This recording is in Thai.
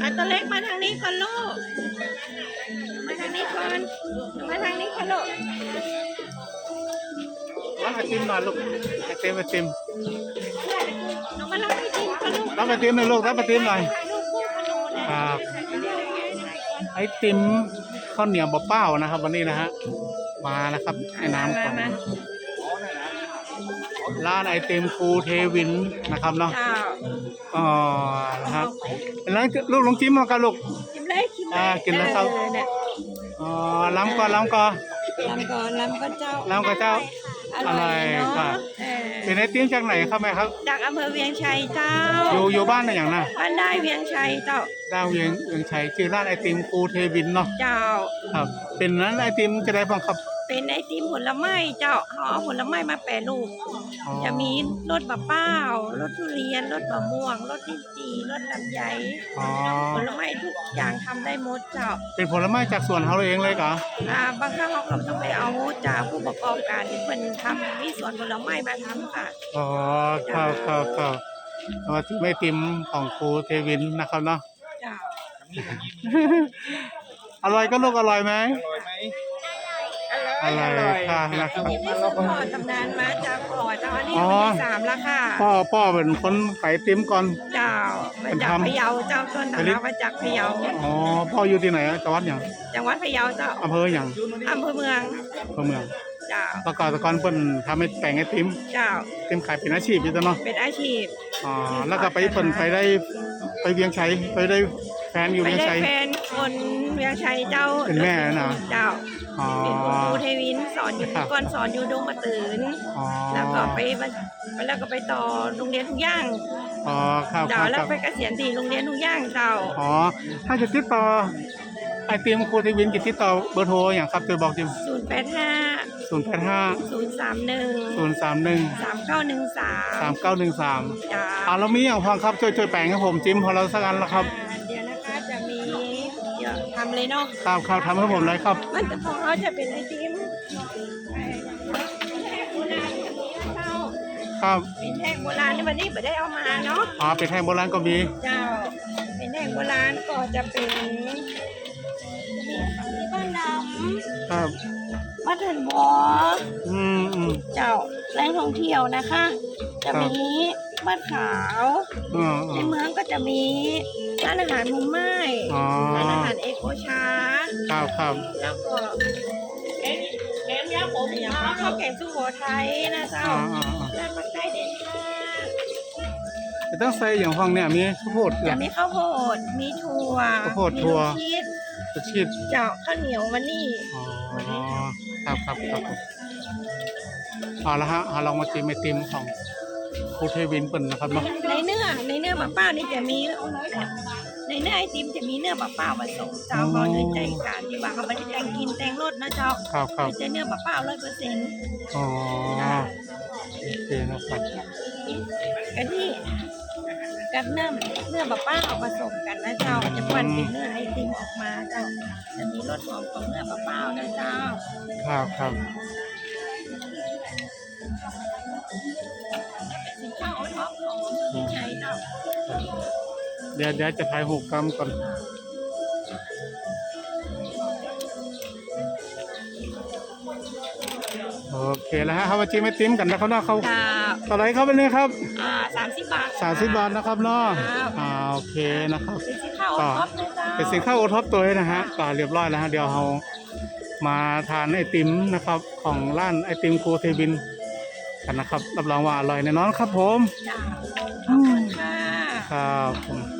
อะตัวเล็กมาทางนี้ก่อนลูก มาทางนี้ก่อน มาทางนี้ก่อนลูกรับไอติมหน่อยลูกไอติมไอติมหนูมารับไอติมก่อนลูกรับไอติมหน่อยลูกรับไอติมหน่อยถ่ายรูปคู่กับหนูนะครับเดี๋ยวๆๆๆๆไอติมข้าวเหนียวบะเป้านะครับ วันนี้นะฮะมานะครับไอ้น้ำของมา ร้านไอติมครูเทวินนะครับเนาะเจ้าอ๋อนะครับแล้วลูกลองจิ้มมากันลูก ชิมเลยชิมเลยอ่ากินแล้วครับเออเนี่ยอ๋อล้ำก่อนล้ำก่อน ลำก่อนลำก่อนเจ้าลำก่อนเจ้าอร่อยเนาะอร่อยค่ะเออเป็นไอติมจากไหนครับแม่ครับ จากอำเภอเวียงชัยเจ้าอยู่อยู่บ้านอะไรอย่างน่ะบ้านได้เวียงชัยเจ้าดาวเวียงเวียงชัยชื่อร้านไอติมครูเทวินเนาะเจ้า ครับ เป็นร้านไอติมจะได้บ้างครับ เป็นไอติมผลไม้เจ้าเขาเอาผลไม้มาแปรรูป อ๋อจะมีรสมะเป้ารสทุเรียนรสมะม่วงรสลิ้นจี่รสลำไยอ๋อผลไม้ทุกอย่างทำได้หมดเจ้าเป็นผลไม้จากสวนเขาเองเลยกะอ่าบางครั้งเราก็ต้องไปเอาจากผู้ประกอบการที่เพิ่นทำมีสวนผลไม้มาทำค่ะ อ๋อครับครับครับมาที่ไม่ติมของครูเทวินนะครับเนาะ เจ้าอร่อยก็ลูกอร่อยไหมอร่อย อร่อยค่ะนะครับนี่ไม่ซื้อพอตำนานมาจากพอเจ้าอันนี้อ๋อวันที่สามแล้วค่ะ พ่อพ่อเป็นคนขายไอติมก่อน เจ้ามาจากเป็นทำพะเยาเจ้าต้นผลิตทำมาจากพะเยาอ๋อ พ่ออยู่ที่ไหนอะจังหวัดอย่างจังหวัดพะเยาเจ้าอำเภออย่างอำเภอเมืองอำเภอเมือง เจ้าแตะกอนแตะกอนเพิ่นทำให้แต่งไอติมเจ้าไอติมขายเป็นอาชีพอยู่ตัวเนาะ เป็นอาชีพอ๋อ แล้วก็ไปเพิ่นไปได้ไปเวียงชัยไปได้แฟนอยู่ไปเวียงได้ชัย แฟนคนเวียงชัยเจ้าเป็นแม่นะ เจ้า อ๋อ เป็นคุณครูเทวินสอนอยู่ครับก่อนสอนอยู่ดงมะตืนอ๋อแล้วก็ไปแล้วก็ไปต่อโรงเรียนทุ่งย่างอ๋อครับคเจ้ารับแล้ควรับไปเกษียณที่โรงเรียนทุ่งย่างเจ้าอ๋อถ้าจะติดต่อไอติมครูเทวินจะติดต่อเบอร์โทรอย่างครับจะบอกจิม0 8 5ศูนย์แปดห้า0 3 1ศูนย์สามหนึ่ง3 9 1สาม3เก้าหนึ่งสามจ้าอ่าเรามีอย่างพองครับช่วยช่วยแปลงให้ผมจิ้มพอเราสักอันแล้วครับำเลยเนาะข้าวข้าวทำให้ผมเลยครับ มันจะของเขาจะเป็นไอติมเป็นแท่งโบราณแบบนี้นะเจ้าครับเป็นแท่งโบราณที่วันนี้ไม่ได้เอามาเนาะอ๋อเป็นแท่งโบราณก็มี เจ้า เป็นแท่งโบราณก็จะเป็นจะมีฝั่งที่บ้านดครับำบ้านเถินบออืมอืมเจ้าแหล่งท่องเที่ยวนะคะ จะมี บ้านขาวอืมในอืมเมืองก็จะมีร้านอาหารมุมไม้อ๋อร้านอาหารเอโกชา ครับครับแล้วก็แกงแกงยาผมข้าวแกงสุโขทัยนะเจ้าอ๋ออ๋ออ๋อร้านมักไก่เด่นค่ะจะต้องใส่อย่างห้องเนี่ยมีข้าวโพดเหรจะอมีข้าวโพดมีถั่วข้าวโพดมีถั่ว ลูกชิดจะชีดเจ้าข้าวเหนียวมันนี่ อ๋อครับครับครับเอาละฮะเอาลองมาจิ้มไอติมของ ครูเทวินเปิ่นนะครับเนาะในเนื้อในเนื้อมะพร้าวนี่จะมีในเนื้อไอติมจะมีเนื้อมะพร้าวผสมเจ้าเขาเลยใจการที่ว่าเขาไม่ได้แต่งกินแต่งรสนะเจ้าครับครับเป็นแต่เนื้อมะพร้าวร้อยเปอร์เซ็นต์อ๋อโอเคนะครับกะทิกับเนื้อเนื้อมะพร้าวผสมกันนะเจ้าจะปั้นเป็นเนื้อไอติมออกมาเจ้าจะมีรสหอมของเนื้อมะพร้าวนะเจ้าครับครับ เดี๋ยวเดี๋ยวจะถ่ายหูปกรรมก่อนโอเคแล้วฮะเขามาจิ้มไอติมกันนะครับเนาะเขาค่ะต่อไรครับเป็นไงครับอ่าสามสิบบาทสามสิบบาทนะครับเนาะครับอ่าโอเคนะครับเป็นสินค้าโอท็อปนะเจ้า เป็นสินค้าโอท็อปตัวนี้นะฮะก็เรียบร้อยแล้วฮะเดี๋ยวเรามาทานไอติมนะครับของร้านไอติมครูเทวินกันนะครับรับรองว่าอร่อยแน่นอนครับผม จ้าขอบคุณค่ะ ครับผม